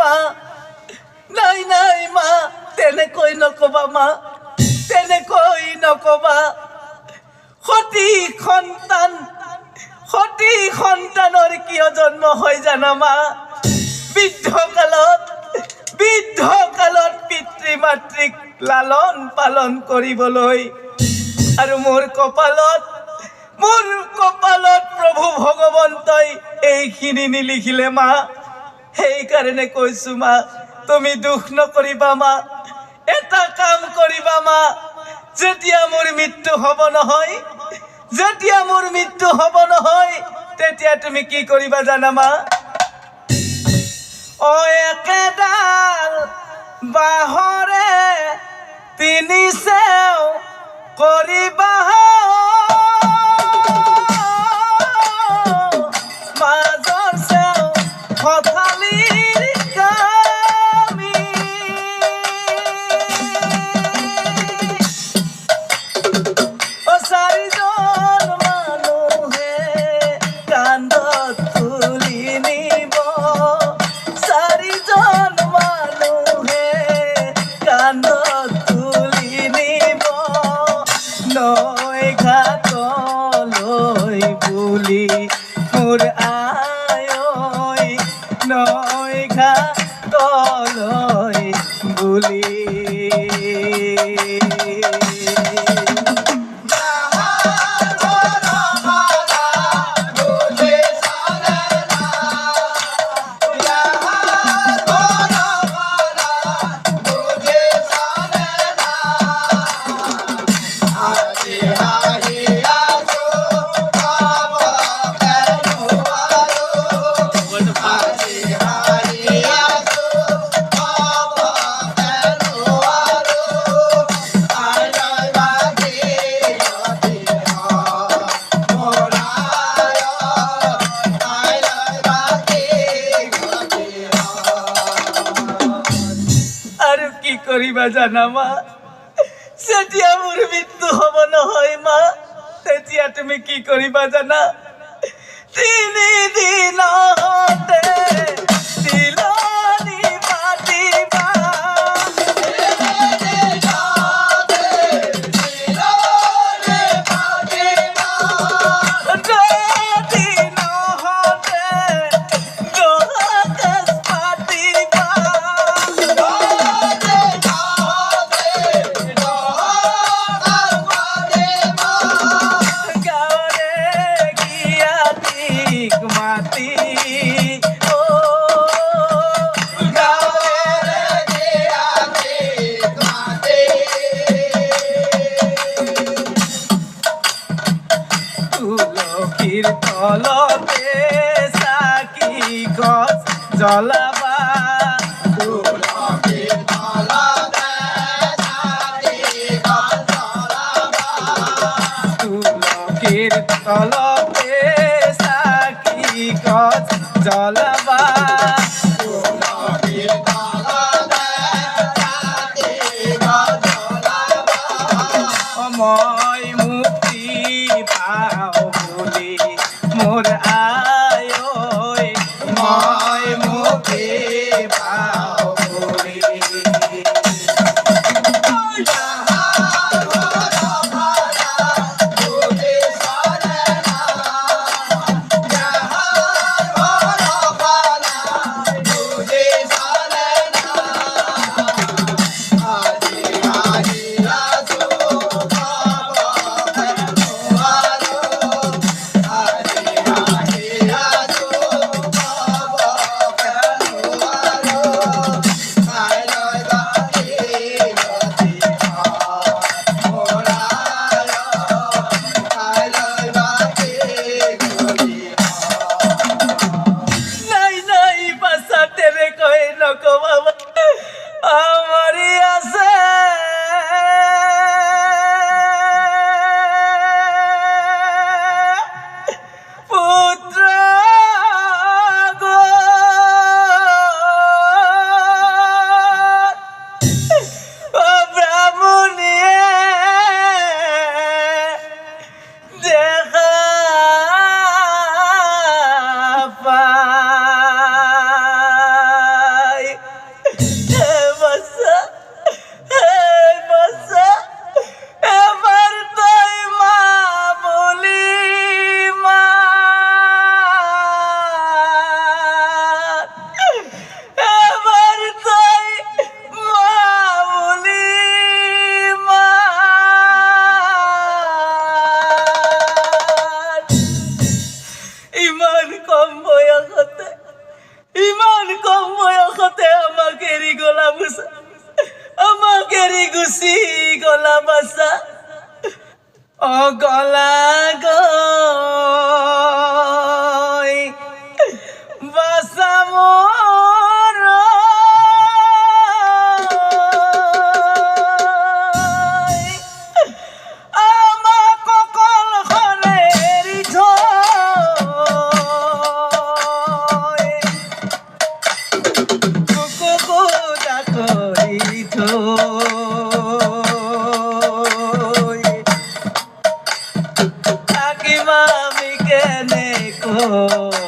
মা। নাই নাই মা। তেনেকৈ নকবা মা। তেনেকৈ নকবা। সতী সন্তান, সতী সন্তানৰ কিয় জন্ম হয় জানা মা? বৃদ্ধ কালত বৃদ্ধ কালত পিতৃ মাতৃক লালন পালন কৰিবলৈ আৰু মোৰ কপালত মোৰ কপালত প্ৰভু ভগৱন্তই এইখিনি নিলিখিলে মা। সেইকাৰণে কৈছো মা, তুমি দুখ নকৰিবা মা, এটা কাম কৰিবা মা, যেতিয়া মোৰ মৃত্যু হ'ব নহয়, যেতিয়া মোৰ মৃত্যু হ'ব নহয়, তেতিয়া তুমি কি কৰিবা জানা মা? অ, একেডাল তিনি চেও কৰিবা নৈ তলয় বুলি কি কৰিবা জানা, মা। যেতিয়া মোৰ মৃত্যু হ'ব নহয়, মা। তেতিয়া তুমি কি কৰিবা জানা? তিনি দিনতে জ্বলাবা তুলসীৰ তলতে চাকি গছ জ্বলাবা ইমান কম বয়সতে ইমান কম বয়সতে আমাকে এরি গলা বুসা আমাকে এরি গুছি গলা বাসা ও গলা গো। 어